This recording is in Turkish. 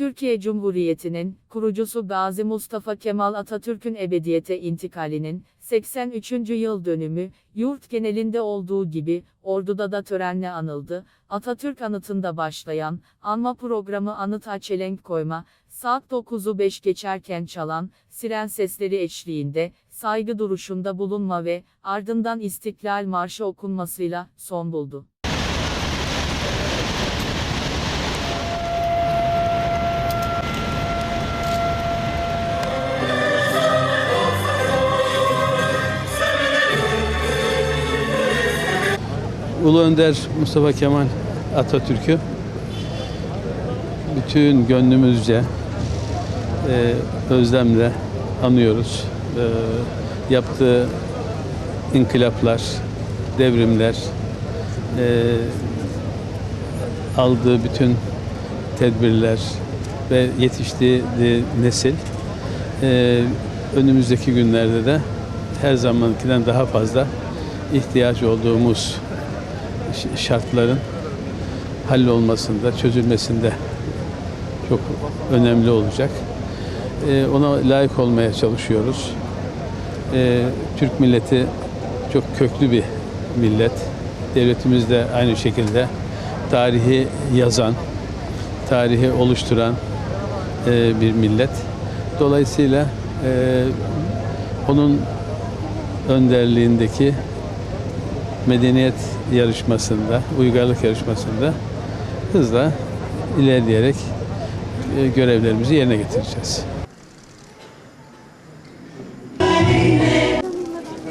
Türkiye Cumhuriyeti'nin kurucusu Gazi Mustafa Kemal Atatürk'ün ebediyete intikalinin 83. yıl dönümü yurt genelinde olduğu gibi Ordu'da da törenle anıldı. Atatürk anıtında başlayan anma programı anıta çelenk koyma saat 9'u 5 geçerken çalan siren sesleri eşliğinde saygı duruşunda bulunma ve ardından İstiklal Marşı okunmasıyla son buldu. Ulu Önder Mustafa Kemal Atatürk'ü bütün gönlümüzce e, özlemle anıyoruz. E, yaptığı inkılaplar, devrimler, e, aldığı bütün tedbirler ve yetiştiği nesil e, önümüzdeki günlerde de her zamankinden daha fazla ihtiyaç olduğumuz şartların hallolmasında, çözülmesinde çok önemli olacak. Ee, ona layık olmaya çalışıyoruz. Ee, Türk milleti çok köklü bir millet. Devletimiz de aynı şekilde tarihi yazan, tarihi oluşturan e, bir millet. Dolayısıyla e, onun önderliğindeki medeniyet yarışmasında, uygarlık yarışmasında hızla ilerleyerek e, görevlerimizi yerine getireceğiz.